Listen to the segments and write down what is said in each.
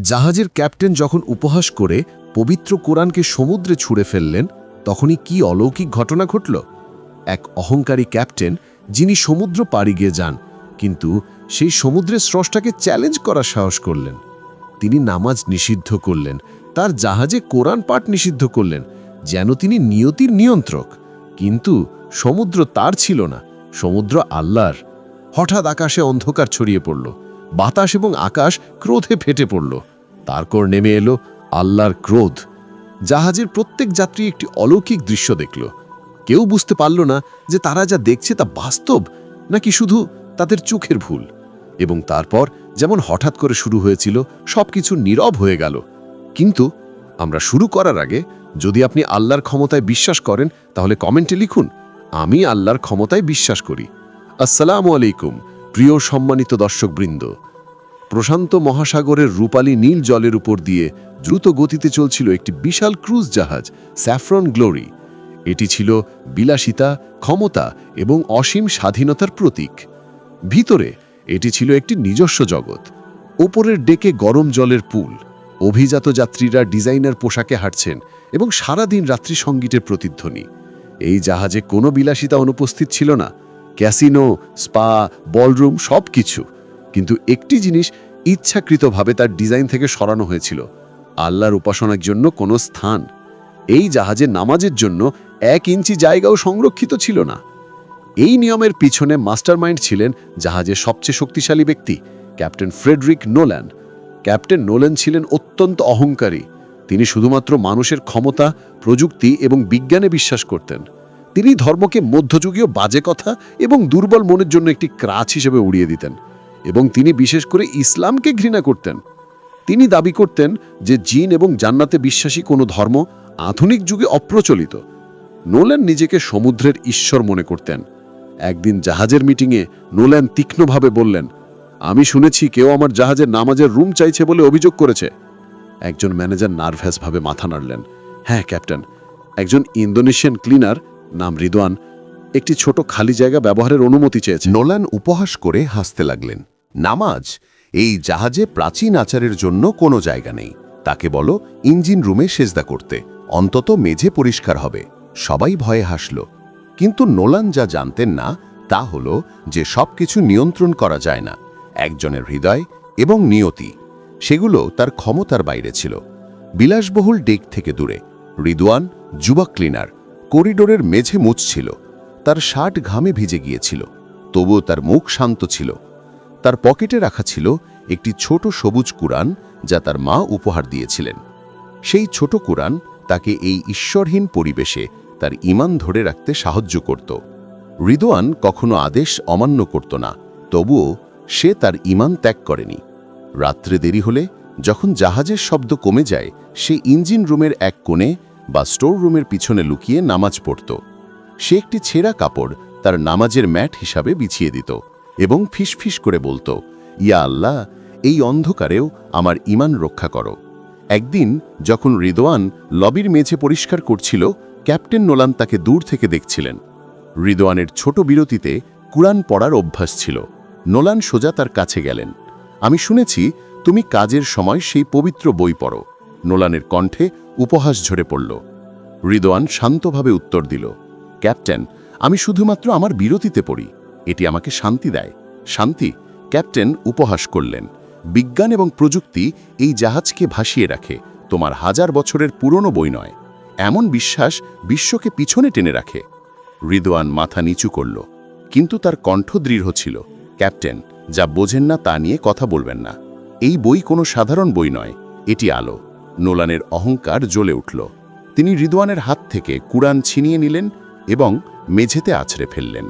জাহাজের ক্যাপ্টেন যখন উপহাস করে পবিত্র কোরআনকে সমুদ্রে ছুঁড়ে ফেললেন, তখনই কি অলৌকিক ঘটনা ঘটল? এক অহংকারী ক্যাপ্টেন, যিনি সমুদ্র পাড়ি গিয়ে যান, কিন্তু সেই সমুদ্রের স্রষ্টাকে চ্যালেঞ্জ করার সাহস করলেন। তিনি নামাজ নিষিদ্ধ করলেন, তার জাহাজে কোরআন পাঠ নিষিদ্ধ করলেন, যেন তিনি নিয়তির নিয়ন্ত্রক। কিন্তু সমুদ্র তার ছিল না, সমুদ্র আল্লাহর। হঠাৎ আকাশে অন্ধকার ছড়িয়ে পড়ল। বাতাস এবং আকাশ ক্রোধে ফেটে পড়ল। তারপর নেমে এলো আল্লাহর ক্রোধ। জাহাজের প্রত্যেক যাত্রী একটি অলৌকিক দৃশ্য দেখল। কেউ বুঝতে পারল না যে তারা যা দেখছে তা বাস্তব নাকি শুধু তাদের চোখের ভুল। এবং তারপর যেমন হঠাৎ করে শুরু হয়েছিল, সবকিছু নীরব হয়ে গেল। কিন্তু আমরা শুরু করার আগে যদি আপনি আল্লাহর ক্ষমতায় বিশ্বাস করেন, তাহলে কমেন্টে লিখুন, আমি আল্লাহর ক্ষমতায় বিশ্বাস করি। আসসালামু আলাইকুম। প্রিয় সম্মানিত দর্শকবৃন্দ, প্রশান্ত মহাসাগরের রূপালী নীল জলের উপর দিয়ে দ্রুত গতিতে চলছিল একটি বিশাল ক্রুজ জাহাজ, স্যাফরন গ্লোরি। এটি ছিল বিলাসিতা, ক্ষমতা এবং অসীম স্বাধীনতার প্রতীক। ভিতরে এটি ছিল একটি নিজস্ব জগৎ, ওপরের ডেকে গরম জলের পুল। অভিজাত যাত্রীরা ডিজাইনার পোশাকে হাঁটছেন এবং সারাদিন রাত্রি সঙ্গীতের প্রতিধ্বনি। এই জাহাজে কোনো বিলাসিতা অনুপস্থিত ছিল না। ক্যাসিনো, স্পা, বলরুম সব কিছু কিন্তু একটি জিনিস ইচ্ছাকৃতভাবে তার ডিজাইন থেকে সরানো হয়েছিল, আল্লাহর উপাসনার জন্য কোনো স্থান। এই জাহাজে নামাজের জন্য এক ইঞ্চি জায়গাও সংরক্ষিত ছিল না। এই নিয়মের পিছনে মাস্টারমাইন্ড ছিলেন জাহাজের সবচেয়ে শক্তিশালী ব্যক্তি, captain Frederick Nolan. Captain Nolan ছিলেন অত্যন্ত অহংকারী। তিনি শুধুমাত্র মানুষের ক্ষমতা, প্রযুক্তি এবং বিজ্ঞানে বিশ্বাস করতেন। তিনি ধর্মকে মধ্যযুগীয় বাজে কথা এবং দুর্বল মনের জন্য একটি ক্রাচ হিসেবে উড়িয়ে দিতেন এবং তিনি বিশেষ করে ইসলামকে ঘৃণা করতেন। তিনি দাবি করতেন যে জিন এবং জান্নাতে বিশ্বাসী কোনো ধর্ম আধুনিক যুগে অপ্রচলিত। নোল্যান নিজেকে সমুদ্রের ঈশ্বর মনে করতেন। একদিন জাহাজের মিটিংয়ে নোল্যান তীক্ষ্ণভাবে বললেন, আমি শুনেছি কেউ আমার জাহাজের নামাজের রুম চাইছে বলে অভিযোগ করেছে। একজন ম্যানেজার নার্ভাসভাবে মাথা নাড়লেন হ্যাঁ ক্যাপ্টেন। একজন ইন্দোনেশিয়ান ক্লিনার নাম রিদওয়ান, একটি ছোট খালি জায়গা ব্যবহারের অনুমতি চেয়েছে। নোলান উপহাস করে হাসতে লাগলেন। নামাজ, এই জাহাজে প্রাচীন আচারের জন্য কোনো জায়গা নেই। তাকে বলো, ইঞ্জিন রুমে সেজদা করতে। অন্তত মেঝে পরিষ্কার হবে। সবাই ভয়ে হাসল। কিন্তু নোলান যা জানতেন না, তা হল যে সবকিছু নিয়ন্ত্রণ করা যায় না। একজনের হৃদয় এবং নিয়তি, সেগুলো তার ক্ষমতার বাইরে ছিল। বিলাসবহুল ডেক থেকে দূরে। রিদওয়ান, যুবক ক্লিনার করিডোরের মেঝে মুছছিল তার শার্ট ঘামে ভিজে গিয়েছিল। তবুও তার মুখ শান্ত ছিল। তার পকেটে রাখা ছিল একটি ছোট সবুজ কুরআন যা তার মা উপহার দিয়েছিলেন। সেই ছোট কুরআন তাকে এই ঈশ্বরহীন পরিবেশে তার ইমান ধরে রাখতে সাহায্য করত। রিদোয়ান কখনো আদেশ অমান্য করত না, তবুও সে তার ইমান ত্যাগ করেনি। রাত্রে দেরি হলে যখন জাহাজের শব্দ কমে যায়, সে ইঞ্জিন রুমের এক কোণে বা স্টোর রুমের পিছনে লুকিয়ে নামাজ পড়ত। সে একটি ছেঁড়া কাপড় তার নামাজের ম্যাট হিসাবে বিছিয়ে দিত এবং ফিসফিস করে বলতো, ইয়া আল্লাহ, এই অন্ধকারেও আমার ইমান রক্ষা করো। একদিন যখন রিদওয়ান লবির মেঝে পরিষ্কার করছিল, ক্যাপ্টেন নোলান তাকে দূর থেকে দেখছিলেন। রিদোয়ানের ছোট বিরতিতে কুরআন পড়ার অভ্যাস ছিল। নোলান সোজা তার কাছে গেলেন, আমি শুনেছি তুমি কাজের সময় সেই পবিত্র বই পড়ো। নোলানের কণ্ঠে উপহাস ঝরে পড়ল। রিদওয়ান শান্তভাবে উত্তর দিল, ক্যাপ্টেন, আমি শুধুমাত্র আমার বিরতিতে পড়ি। এটি আমাকে শান্তি দেয়। শান্তি, ক্যাপ্টেন উপহাস করলেন। বিজ্ঞান এবং প্রযুক্তি এই জাহাজকে ভাসিয়ে রাখে। তোমার হাজার বছরের পুরনো বই নয়। এমন বিশ্বাস বিশ্বকে পিছনে টেনে রাখে। রিদওয়ান মাথা নিচু করল, কিন্তু তার কণ্ঠ দৃঢ় ছিল। ক্যাপ্টেন, যা বোঝেন না তা নিয়ে কথা বলবেন না। এই বই কোনো সাধারণ বই নয়। এটি আলো। নোলানের অহংকার জ্বলে উঠল। তিনি রিদওয়ানের হাত থেকে কুরআন ছিনিয়ে নিলেন এবং মেঝেতে আছড়ে ফেললেন।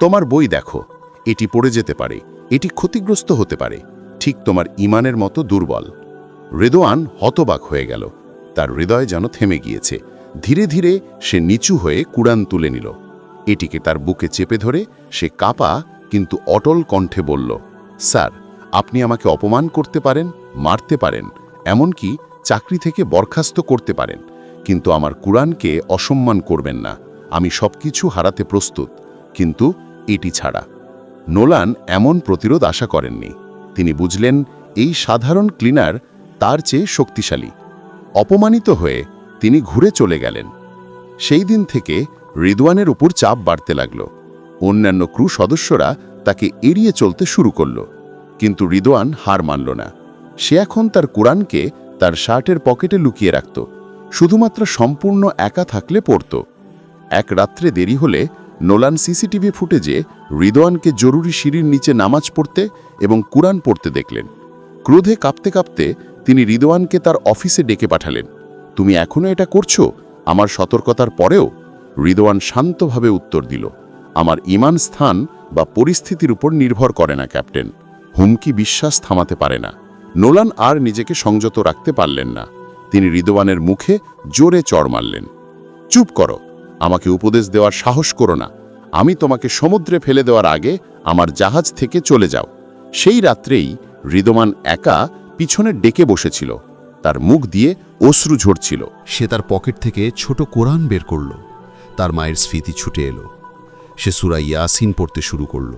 তোমার বই দেখো, এটি পড়ে যেতে পারে, এটি ক্ষতিগ্রস্ত হতে পারে, ঠিক তোমার ইমানের মতো দুর্বল। রেদোয়ান হতবাক হয়ে গেল, তার হৃদয় যেন থেমে গিয়েছে। ধীরে ধীরে সে নিচু হয়ে কুরআন তুলে নিল। এটিকে তার বুকে চেপে ধরে সে কাপা কিন্তু অটল কণ্ঠে বলল, স্যার, আপনি আমাকে অপমান করতে পারেন, মারতে পারেন, এমনকি চাকরি থেকে বরখাস্ত করতে পারেন, কিন্তু আমার কুরআনকে অসম্মান করবেন না। আমি সবকিছু হারাতে প্রস্তুত, কিন্তু এটি ছাড়া। নোলান এমন প্রতিরোধ আশা করেননি। তিনি বুঝলেন, এই সাধারণ ক্লিনার তার চেয়ে শক্তিশালী। অপমানিত হয়ে তিনি ঘুরে চলে গেলেন। সেই দিন থেকে রিদওয়ানের উপর চাপ বাড়তে লাগল। অন্যান্য ক্রু সদস্যরা তাকে এড়িয়ে চলতে শুরু করল, কিন্তু রিদওয়ান হার মানল না। সে এখন তার কোরআনকে তার শার্টের পকেটে লুকিয়ে রাখত, শুধুমাত্র সম্পূর্ণ একা থাকলে পড়ত। এক রাত্রে দেরি হলে নোলান সিসিটিভি ফুটেজে রিদওয়ানকে জরুরি সিঁড়ির নিচে নামাজ পড়তে এবং কুরআন পড়তে দেখলেন। ক্রোধে কাঁপতে কাঁপতে তিনি রিদওয়ানকে তার অফিসে ডেকে পাঠালেন। তুমি এখনও এটা করছ? আমার সতর্কতার পরেও? রিদওয়ান শান্তভাবে উত্তর দিল, আমার ইমান স্থান বা পরিস্থিতির উপর নির্ভর করে না, ক্যাপ্টেন। হুমকি বিশ্বাস থামাতে পারে না। নোলান আর নিজেকে সংযত রাখতে পারলেন না। তিনি রিদওয়ানের মুখে জোরে চড় মারলেন। চুপ করো, আমাকে উপদেশ দেওয়ার সাহস করো না। আমি তোমাকে সমুদ্রে ফেলে দেওয়ার আগে আমার জাহাজ থেকে চলে যাও। সেই রাত্রেই হৃদমান একা পিছনে ডেকে বসেছিল। তার মুখ দিয়ে অশ্রু ঝরছিল। সে তার পকেট থেকে ছোট কোরআন বের করল। তার মায়ের স্মৃতি ছুটে এলো। সে সুরা ইয়াসিন পড়তে শুরু করল।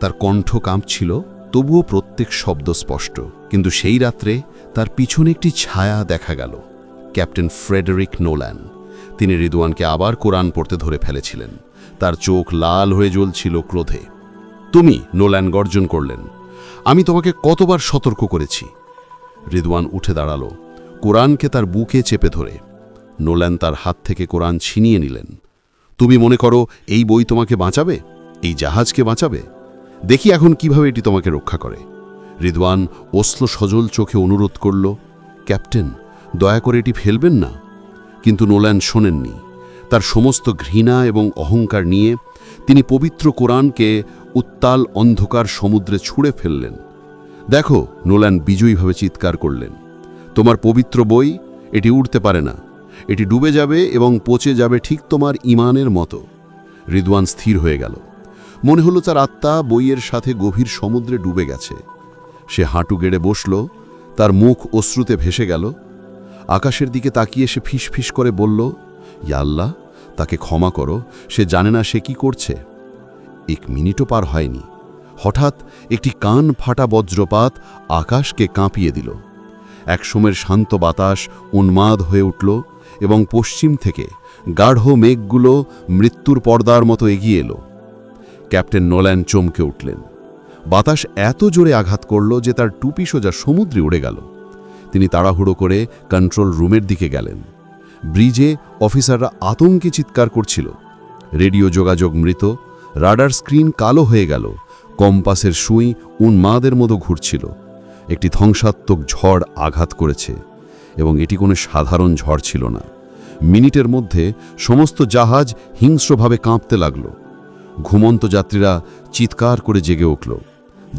তার কণ্ঠ কাঁপছিল। তবুও প্রত্যেক শব্দ স্পষ্ট। কিন্তু সেই রাত্রে তার পিছনে একটি ছায়া দেখা গেল, ক্যাপ্টেন ফ্রেডেরিক নোল্যান তিনি রিদওয়ানকে আবার কোরআন পড়তে ধরে ফেলেছিলেন। তার চোখ লাল হয়ে জ্বলছিল ক্রোধে। তুমি নোল্যান গর্জন করলেন। আমি তোমাকে কতবার সতর্ক করেছি। রিদওয়ান উঠে দাঁড়াল, কোরআনকে তার বুকে চেপে ধরে। নোল্যান তার হাত থেকে কোরআন ছিনিয়ে নিলেন। তুমি মনে করো এই বই তোমাকে বাঁচাবে? এই জাহাজকে বাঁচাবে? দেখি এখন কীভাবে এটি তোমাকে রক্ষা করে। রিদওয়ান ওসলো সজল চোখে অনুরোধ করল, ক্যাপ্টেন, দয়া করে এটি ফেলবেন না? কিন্তু নোল্যান শোনেননি। তার সমস্ত ঘৃণা এবং অহংকার নিয়ে তিনি পবিত্র কোরআনকে উত্তাল অন্ধকার সমুদ্রে ছুঁড়ে ফেললেন। দেখো, নোল্যান বিজয়ীভাবে চিৎকার করলেন, তোমার পবিত্র বই, এটি উঠতে পারে না। এটি ডুবে যাবে এবং পচে যাবে ঠিক তোমার ইমানের মতো। রিদওয়ান স্থির হয়ে গেল। মনে হলো তার আত্মা বইয়ের সাথে গভীর সমুদ্রে ডুবে গেছে। সে হাঁটু গেড়ে বসল, তার মুখ অশ্রুতে ভেসে গেল। আকাশের দিকে তাকিয়ে সে ফিস করে বলল, ইয়া আল্লাহ, তাকে ক্ষমা করো, সে জানে না সে কি করছে। এক মিনিটও পার হয়নি। হঠাৎ একটি কান ফাটা বজ্রপাত আকাশকে কাঁপিয়ে দিল। একসময়ের শান্ত বাতাস উন্মাদ হয়ে উঠল এবং পশ্চিম থেকে গাঢ় মেঘগুলো মৃত্যুর পর্দার মতো এগিয়ে এলো। ক্যাপ্টেন নোল্যান চমকে উঠলেন। বাতাস এত জোরে আঘাত করল যে তার টুপি সোজা সমুদ্রে উড়ে গেল। তিনি তাড়াহুড়ো করে কন্ট্রোল রুমের দিকে গেলেন। ব্রিজে অফিসাররা আতঙ্কে চিৎকার করছিল। রেডিও যোগাযোগ মৃত, রাডার স্ক্রিন কালো হয়ে গেল, কম্পাসের সুই উন্মাদের মতো ঘুরছিল। একটি ধ্বংসাত্মক ঝড় আঘাত করেছে, এবং এটি কোনো সাধারণ ঝড় ছিল না। মিনিটের মধ্যে সমস্ত জাহাজ হিংস্রভাবে কাঁপতে লাগল। ঘুমন্ত যাত্রীরা চিৎকার করে জেগে উঠল।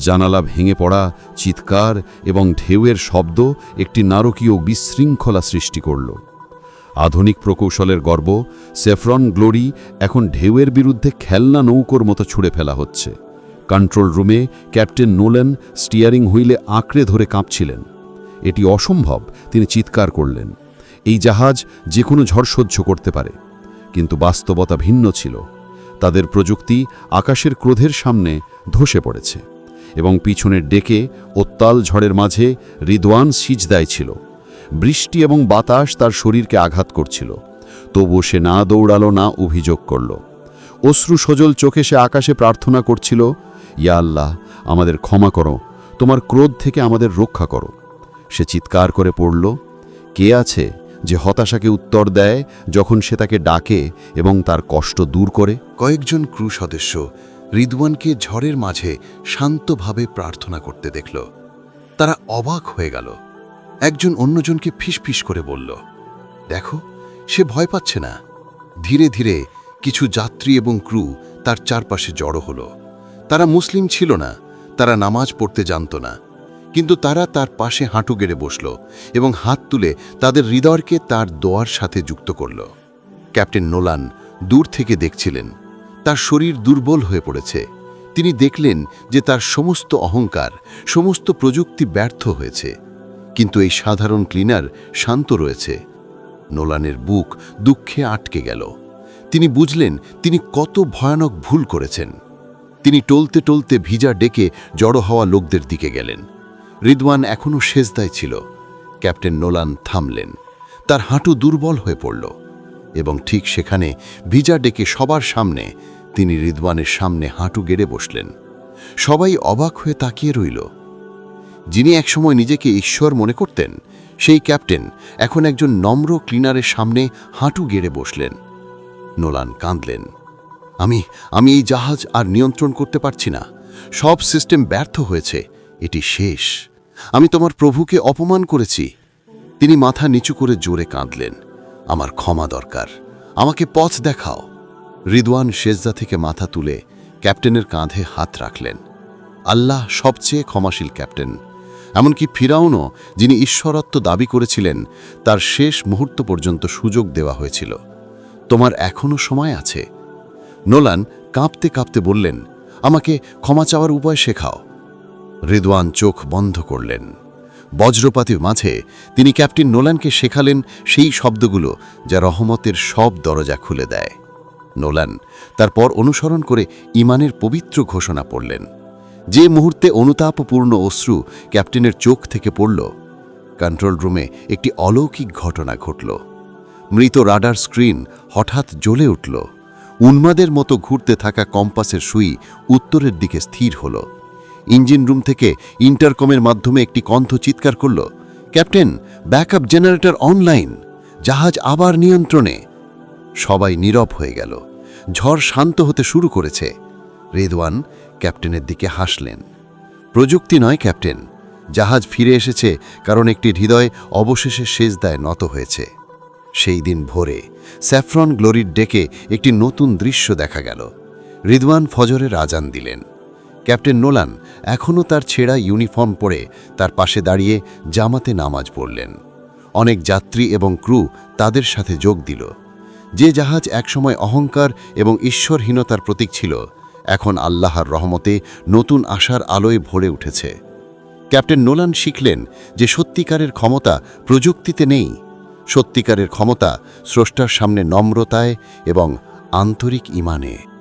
জানালা ভেঙে পড়া চিৎকার এবং ঢেউয়ের শব্দ একটি নারকীয় বিশৃঙ্খলা সৃষ্টি করল। আধুনিক প্রকৌশলের গর্ব সেফরন গ্লোরি এখন ঢেউয়ের বিরুদ্ধে খেলনা নৌকোর মতো ছুঁড়ে ফেলা হচ্ছে। কন্ট্রোল রুমে ক্যাপ্টেন নোলেন স্টিয়ারিং হুইলে আঁকড়ে ধরে কাঁপছিলেন। এটি অসম্ভব, তিনি চিৎকার করলেন। এই জাহাজ যে কোনো ঝড় সহ্য করতে পারে, কিন্তু বাস্তবতা ভিন্ন ছিল। তাদের প্রযুক্তি আকাশের ক্রোধের সামনে ধসে পড়েছে এবং পিছনের ডেকে ওত্তাল ঝড়ের মাঝে রিদওয়ান সিজদায় ছিল। বৃষ্টি এবং বাতাস তার শরীরকে আঘাত করছিল। তবু সে না দৌড়ালো, না অভিযোগ করল। অশ্রু সজল চোখে সে আকাশে প্রার্থনা করছিল, ইয়া আল্লাহ, আমাদের ক্ষমা করো, তোমার ক্রোধ থেকে আমাদের রক্ষা করো। সে চিৎকার করে পড়ল, কে আছে যে হতাশাকে উত্তর দেয় যখন সে তাকে ডাকে এবং তার কষ্ট দূর করে। কয়েকজন ক্রু সদস্য রিদওয়ানকে ঝড়ের মাঝে শান্তভাবে প্রার্থনা করতে দেখল। তারা অবাক হয়ে গেল। একজন অন্যজনকে ফিসফিস করে বলল, দেখো, সে ভয় পাচ্ছে না। ধীরে ধীরে কিছু যাত্রী এবং ক্রু তার চারপাশে জড়ো হলো। তারা মুসলিম ছিল না, তারা নামাজ পড়তে জানত না। কিন্তু তারা তার পাশে হাঁটু গেড়ে বসল এবং হাত তুলে তাদের হৃদয়কে তার দোয়ার সাথে যুক্ত করল। ক্যাপ্টেন নোলান দূর থেকে দেখছিলেন। তার শরীর দুর্বল হয়ে পড়েছে। তিনি দেখলেন যে তার সমস্ত অহংকার, সমস্ত প্রযুক্তি ব্যর্থ হয়েছে। কিন্তু এই সাধারণ ক্লিনার শান্ত রয়েছে। নোলানের বুক দুঃখে আটকে গেল। তিনি বুঝলেন তিনি কত ভয়ানক ভুল করেছেন। তিনি টলতে টলতে ভিজা ডেকে জড়ো হওয়া লোকদের দিকে গেলেন। রিদওয়ান এখনও সেজদায় ছিল। ক্যাপ্টেন নোলান থামলেন। তার হাঁটু দুর্বল হয়ে পড়ল এবং ঠিক সেখানে ভিজা ডেকে সবার সামনে তিনি রিদওয়ানের সামনে হাঁটু গেড়ে বসলেন। সবাই অবাক হয়ে তাকিয়ে রইল। যিনি একসময় নিজেকে ঈশ্বর মনে করতেন, সেই ক্যাপ্টেন এখন একজন নম্র ক্লিনারের সামনে হাঁটু গেড়ে বসলেন। নোলান কাঁদলেন। আমি আমি এই জাহাজ আর নিয়ন্ত্রণ করতে পারছি না। সব সিস্টেম ব্যর্থ হয়েছে। এটি শেষ। আমি তোমার প্রভুকে অপমান করেছি। তিনি মাথা নিচু করে জোরে কাঁদলেন। আমার ক্ষমা দরকার। আমাকে পথ দেখাও। রিদওয়ান শেজদা থেকে মাথা তুলে ক্যাপ্টেনের কাঁধে হাত রাখলেন। আল্লাহ সবচেয়ে ক্ষমাশীল ক্যাপ্টেন। এমনকি ফিরাউনও, যিনি ঈশ্বরত্ব দাবি করেছিলেন, তার শেষ মুহূর্ত পর্যন্ত সুযোগ দেওয়া হয়েছিল। তোমার এখনও সময় আছে। নোলান কাঁপতে কাঁপতে বললেন, আমাকে ক্ষমা চাওয়ার উপায় শেখাও। রিদওয়ান চোখ বন্ধ করলেন। বজ্রপাতির মাঝে তিনি ক্যাপ্টেন নোলানকে শেখালেন সেই শব্দগুলো যা রহমতের সব দরজা খুলে দেয়। নোলান তারপর অনুসরণ করে ইমানের পবিত্র ঘোষণা পড়লেন। যে মুহূর্তে অনুতাপপূর্ণ অশ্রু ক্যাপ্টেনের চোখ থেকে পড়ল, কন্ট্রোল রুমে একটি অলৌকিক ঘটনা ঘটল। মৃত রাডার স্ক্রিন হঠাৎ জ্বলে উঠল। উন্মাদের মতো ঘুরতে থাকা কম্পাসের সুই উত্তরের দিকে স্থির হল। ইঞ্জিন রুম থেকে ইন্টারকমের মাধ্যমে একটি কণ্ঠ চিৎকার করল, ক্যাপ্টেন, ব্যাকআপ জেনারেটর অনলাইন, জাহাজ আবার নিয়ন্ত্রণে। সবাই নীরব হয়ে গেল, ঝড় শান্ত হতে শুরু করেছে। রেদওয়ান ক্যাপ্টেনের দিকে হাসলেন, প্রযুক্তি নয়, ক্যাপ্টেন, জাহাজ ফিরে এসেছে কারণ একটি হৃদয় অবশেষে সেজদায় নত হয়েছে। সেই দিন ভোরে স্যাফরন গ্লোরির ডেকে একটি নতুন দৃশ্য দেখা গেল। রিদওয়ান ফজরের আজান দিলেন। ক্যাপ্টেন নোলান এখনও তার ছেঁড়া ইউনিফর্ম পরে তার পাশে দাঁড়িয়ে জামাতে নামাজ পড়লেন। অনেক যাত্রী এবং ক্রু তাদের সাথে যোগ দিল। যে জাহাজ একসময় অহংকার এবং ঈশ্বরহীনতার প্রতীক ছিল, এখন আল্লাহর রহমতে নতুন আশার আলোয় ভরে উঠেছে। ক্যাপ্টেন নোলান শিখলেন যে সত্যিকারের ক্ষমতা প্রযুক্তিতে নেই। সত্যিকারের ক্ষমতা স্রষ্টার সামনে নম্রতায় এবং আন্তরিক ইমানে।